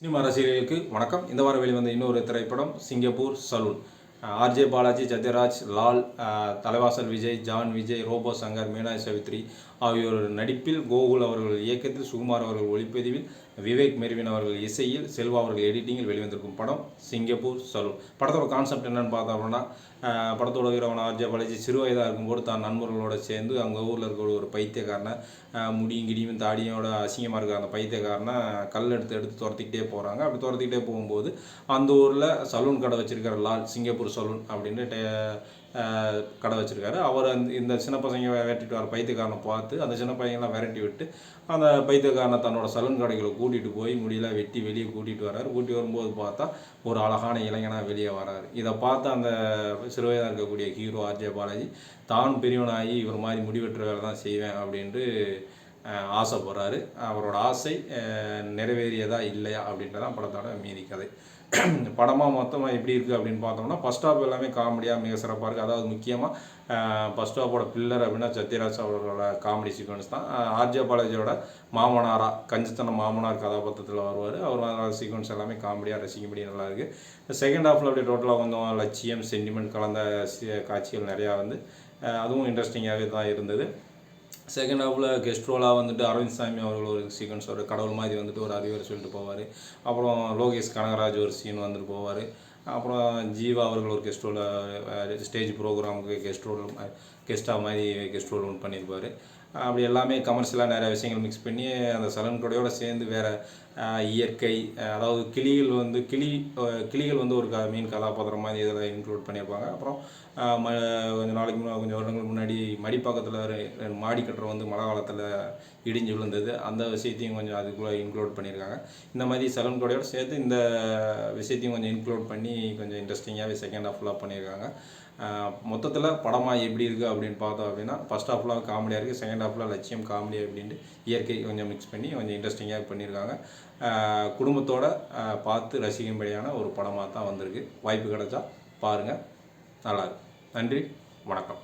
Cinema ரசிகர்களுக்கு வணக்கம். இந்த வாரம் வெளிவந்த இன்னொரு திரைப்படம் Singapore saloon. RJ Balaji Sathyaraj Lal Thalaivasal Vijay John Vijay Robo Shankar மீனாய் சவித்ரி ஆகியோர் நடிப்பில் கோகுல் அவர்கள் இயக்கத்தில் சுகுமார் அவர்கள் ஒளிப்பதிவில் விவேக் மெர்வின் அவர்கள் இசையில் செல்வா அவர்கள் எடிட்டிங்கில் வெளிவந்திருக்கும் படம் சிங்கப்பூர் சலூன். படத்தோட கான்செப்ட் என்னென்னு பார்த்தோம்னா படத்தோட வீரவன் ஆர்ஜே பாலாஜி சிறு வயதாக இருக்கும்போது தான் நண்பர்களோடு சேர்ந்து அங்கே ஊரில் இருக்கிற ஒரு பைத்தியக்காரனை முடியும் கிடியும் தாடியோட அசிங்கமாக இருக்கிற அந்த பைத்தியக்காரனை கல் எடுத்து எடுத்து துரத்திக்கிட்டே போகிறாங்க அப்படி துரத்திக்கிட்டே போகும்போது அந்த ஊரில் சலூன் கடை வச்சுருக்கிற லால் சிங்கப்பூர் சலூன் அப்படின்னு டே- கடை வச்சிருக்காரு. அவர் அந்த இந்த சின்ன பசங்க விரட்டிட்டு வர பைத்தியக்காரனை பார்த்து அந்த சின்ன பையன்லாம் விரட்டி விட்டு அந்த பைத்தியக்காரனை தன்னோட சலூன் கடைகளை கூட்டிகிட்டு போய் முடியெல்லாம் வெட்டி வெளியே கூட்டிகிட்டு வராரு கூட்டி வரும்போது பார்த்தா ஒரு அழகான இளைஞனாக வெளியே வராரு இதை பார்த்து அந்த சிறுவயதாக இருக்கக்கூடிய ஹீரோ ஆர்ஜே பாலாஜி தான் பெரியவனாகி இவர் மாதிரி முடிவெட்டுற வேலை தான் செய்வேன் அப்படின்ட்டு ஆசைப்படுறாரு அவரோட ஆசை நிறைவேறியதா இல்லையா அப்படின்றதான் படத்தோட மீதி கதை. படமாக மொத்தமாக எப்படி இருக்குது அப்படின்னு பார்த்தோம்னா ஃபஸ்ட் ஹாப் எல்லாமே காமெடியாக மிக சிறப்பாக இருக்குது அதாவது முக்கியமாக ஃபஸ்ட் ஹாப்போட பில்லர் அப்படின்னா சத்யராஜ் அவரோட காமெடி சீக்வன்ஸ் தான். ஆர்ஜே பாலாஜியோட மாமனாரா கஞ்சித்தன மாமனார் கதாபாத்திரத்தில் வருவார். அவர் சீக்வன்ஸ் எல்லாமே காமெடியாக ரசிக்கும்படி நல்லா இருக்குது செகண்ட் ஹாஃபில் அப்படியே டோட்டலாக கொஞ்சம் லட்சியம் சென்டிமெண்ட் கலந்த காட்சிகள் நிறையா வந்து அதுவும் இன்ட்ரெஸ்டிங்காகவே தான் இருந்தது. செகண்ட் ஹாஃபில் கெஸ்ட் ரோலாக வந்துட்டு அரவிந்த் சாமி அவர்கள் ஒரு சீக்வன்ஸ் ஒரு கடவுள் மாதிரி வந்துட்டு ஒரு அறிவுரை சொல்லிட்டு போவார். அப்புறம் லோகேஷ் கனகராஜ் ஒரு சீன் வந்துட்டு போவார். அப்புறம் ஜீவா அவர்கள் ஒரு கெஸ்ட் ரோலில் ஸ்டேஜ் ப்ரோக்ராமுக்கு கெஸ்ட் ரோல் கெஸ்ட்டாக மாதிரி கெஸ்ட் ரோல் ஒன்று பண்ணியிருப்பார். அப்படி எல்லாமே கமர்ஷியலாக நிறைய விஷயங்கள் மிக்ஸ் பண்ணி அந்த சலன் கொடையோடு சேர்ந்து வேறு இயற்கை அதாவது கிளிகள் வந்து கிளி கிளிகள் வந்து ஒரு க மீன் கதாபாத்திரம் மாதிரி இதில் இன்க்ளூட் பண்ணியிருப்பாங்க. அப்புறம் ம கொஞ்சம் நாளைக்கு முன்னாடி கொஞ்சம் வருடங்களுக்கு முன்னாடி மடிப்பாக்கத்தில் ரெண்டு மாடி கட்டுற வந்து மழை காலத்தில் இடிஞ்சு விழுந்தது. அந்த விஷயத்தையும் கொஞ்சம் அதுக்குள்ளே இன்க்ளூட் பண்ணியிருக்காங்க. இந்த மாதிரி சலன் கொடையோடு சேர்த்து இந்த விஷயத்தையும் கொஞ்சம் இன்க்ளூட் பண்ணி கொஞ்சம் இன்ட்ரெஸ்டிங்காகவே செகண்ட் ஹாஃப் ஃபுல்லாக பண்ணியிருக்காங்க. மொத்தத்தில் படமாக எப்படி இருக்குது அப்படின்னு பார்த்தோம் அப்படின்னா ஃபஸ்ட் ஹாஃப்லாம் காமெடியாக இருக்குது செகண்ட் ஹாஃபில் லட்சியம் காமெடி அப்படின்ட்டு இயற்கை கொஞ்சம் மிக்ஸ் பண்ணி கொஞ்சம் இன்ட்ரெஸ்டிங்காக பண்ணியிருக்காங்க. குடும்பத்தோடு பார்த்து ரசிக்கும்படியான ஒரு படமாக தான் வந்திருக்கு. வாய்ப்பு கிடைச்சா பாருங்கள் நல்லா நன்றி வணக்கம்.